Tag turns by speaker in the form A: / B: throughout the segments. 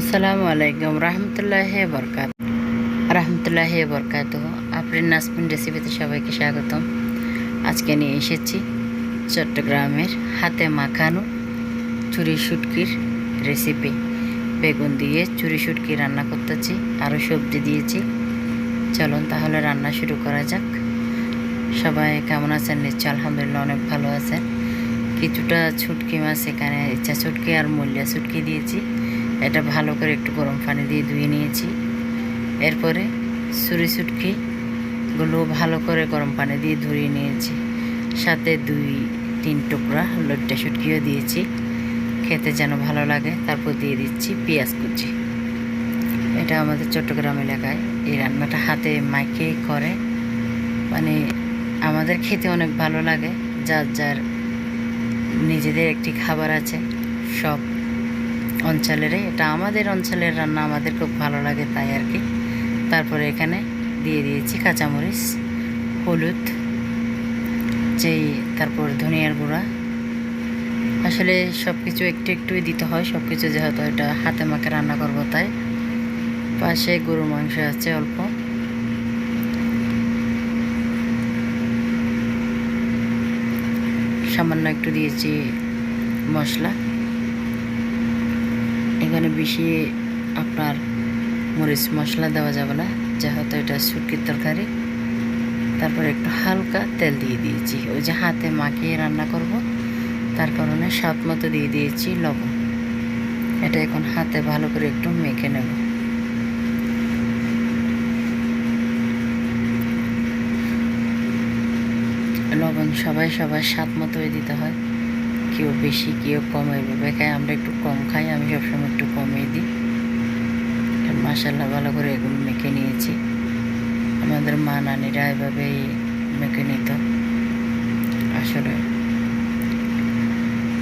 A: আসসালামু আলাইকুম রহমতুল্লাহ বরকাত রহমতুল্লাহ বরকাত আপনার নাসমিন রেসিপিতে সবাইকে স্বাগতম। আজকে নিয়ে এসেছি চট্টগ্রামের হাতে মাখানো চুরি শুটকির রেসিপি বেগুন দিয়ে চুরি শুটকি রান্না করতেছি, আরও সবজি দিয়েছি। চলুন তাহলে রান্না শুরু করা যাক। সবাই কেমন আছেন? নিশ্চয় আলহামদুলিল্লাহ অনেক ভালো আছেন। কিছুটা ছুটকি মাছ এখানে, ইচ্ছা ছুটকি আর মূল্যা ছুটকি দিয়েছি। এটা ভালো করে একটু গরম পানি দিয়ে ধুয়ে নিয়েছি। এরপরে সুরি ছুটকিগুলো ভালো করে গরম পানি দিয়ে ধুয়ে নিয়েছি। সাথে দুই, তিন টুকরা লট্টা সুটকিও দিয়েছি। খেতে যেন ভালো লাগে, তারপর দিয়ে দিচ্ছি পেঁয়াজ কুচি। এটা আমাদের চট্টগ্রাম এলাকায় এই রান্নাটা হাতে মাইকে করে। মানে আমাদের খেতে অনেক ভালো লাগে, যার যার নিজেদের একটি খাবার আছে, সব অঞ্চলেরই এটা আমাদের অঞ্চলের রান্না আমাদের খুব ভালো লাগে তাই আর কি। তারপরে এখানে দিয়ে দিয়েছি কাঁচামরিচ, হলুদ, যেই তারপর ধনিয়ার গুঁড়া। আসলে সব কিছু একটু একটুই দিতে হয় সব কিছু যেহেতু এটা হাতে মাকে রান্না করব তাই। পাশে গরু মাংস আছে অল্প। সামান্য একটু দিয়েছি মশলা। এখানে বেশি আপনার মরিচ মশলা দেওয়া যাবে না, যেহেতু এটা শুটকির তরকারি। তারপরে একটু হালকা তেল দিয়ে দিয়েছি। ওই যে হাতে মাখিয়ে রান্না করব, তার কারণে স্বাদ মতো দিয়ে দিয়েছি লবণ। এটা এখন হাতে ভালো করে একটু মেখে নেব। লবণ সবাই সবাই স্বাদ মতোই দিতে হয়। কেউ বেশি, কেউ কম এইভাবে খায় আমরা একটু কম খাই, আমি সবসময় একটু কমিয়ে দিই। মাসাল্লাহ ভালো করে এগুলো মেখে নিয়েছি। আমাদের মা, নানিরা এভাবেই মেখে নিত। আসলে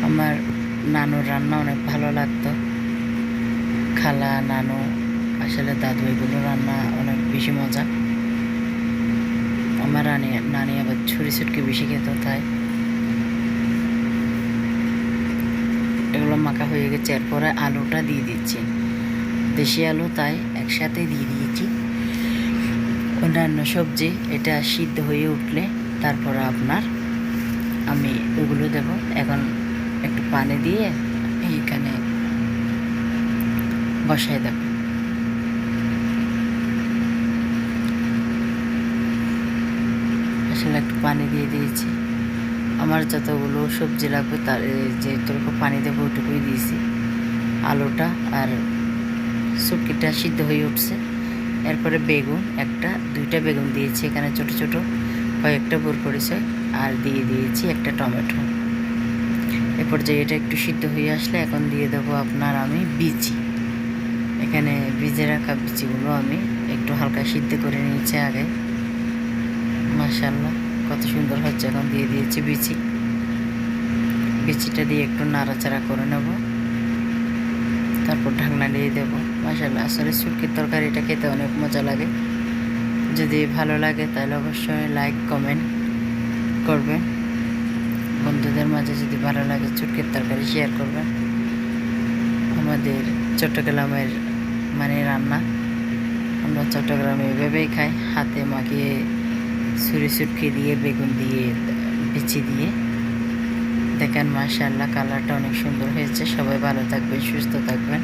A: আমার নানুর রান্না অনেক ভালো লাগতো। খালা, নানু, আসলে দাদু, এগুলো রান্না অনেক বেশি মজা। আমার রানি, নানি আবার ছুরি ছুটকি বেশি খেত, তাই এগুলো মাখা হয়ে গেছে, এরপরে আলুটা দিয়ে দিচ্ছি। দেশি আলু তাই একসাথে দিয়ে দিয়েছি। অন্যান্য সবজি, এটা সিদ্ধ হয়ে উঠলে তারপর আপনার আমি ওগুলো দেব। এখন একটু পানি দিয়ে এইখানে বসাই দেব। আসলে একটু পানি দিয়ে দিয়েছি। আমার যতগুলো সবজি লাগবে তার যেটুকু পানি দেবো ওইটুকুই দিয়েছি। আলুটা আর শুটকিটা সিদ্ধ হয়ে উঠছে। এরপরে বেগুন, একটা, দুইটা বেগুন দিয়েছি এখানে ছোট ছোট। কয়েকটা বোর করেছে আর দিয়ে দিয়েছি একটা টমেটো। এরপর যে এটা একটু সিদ্ধ হয়ে আসলে এখন দিয়ে দেবো আপনার আমি বিচি। এখানে ভিজে রাখা বিচিগুলো আমি একটু হালকা সিদ্ধ করে নিয়েছি আগে। মাসাল্লাহ কত সুন্দর হচ্ছে এখন দিয়ে দিয়েছি বিচি। বিচিটা দিয়ে একটু নাড়াচাড়া করে নেব। তারপর ঢাকনা দিয়ে দেবো। মাসাল্লাহ আসলে শুটকির তরকারিটা খেতে অনেক মজা লাগে। যদি ভালো লাগে তাহলে অবশ্যই লাইক কমেন্ট করবেন। বন্ধুদের মাঝে যদি ভালো লাগে চুটকির তরকারি শেয়ার করবেন। আমাদের চট্টগ্রামের মানে রান্না। আমরা চট্টগ্রামে এভাবেই খাই, হাতে মাখিয়ে ছুরি সুটকি দিয়ে, বেগুন দিয়ে, বিচি দিয়ে। দেখেন মাশাল্লাহ কালারটা অনেক সুন্দর হয়েছে। সবাই ভালো থাকবেন, সুস্থ থাকবেন।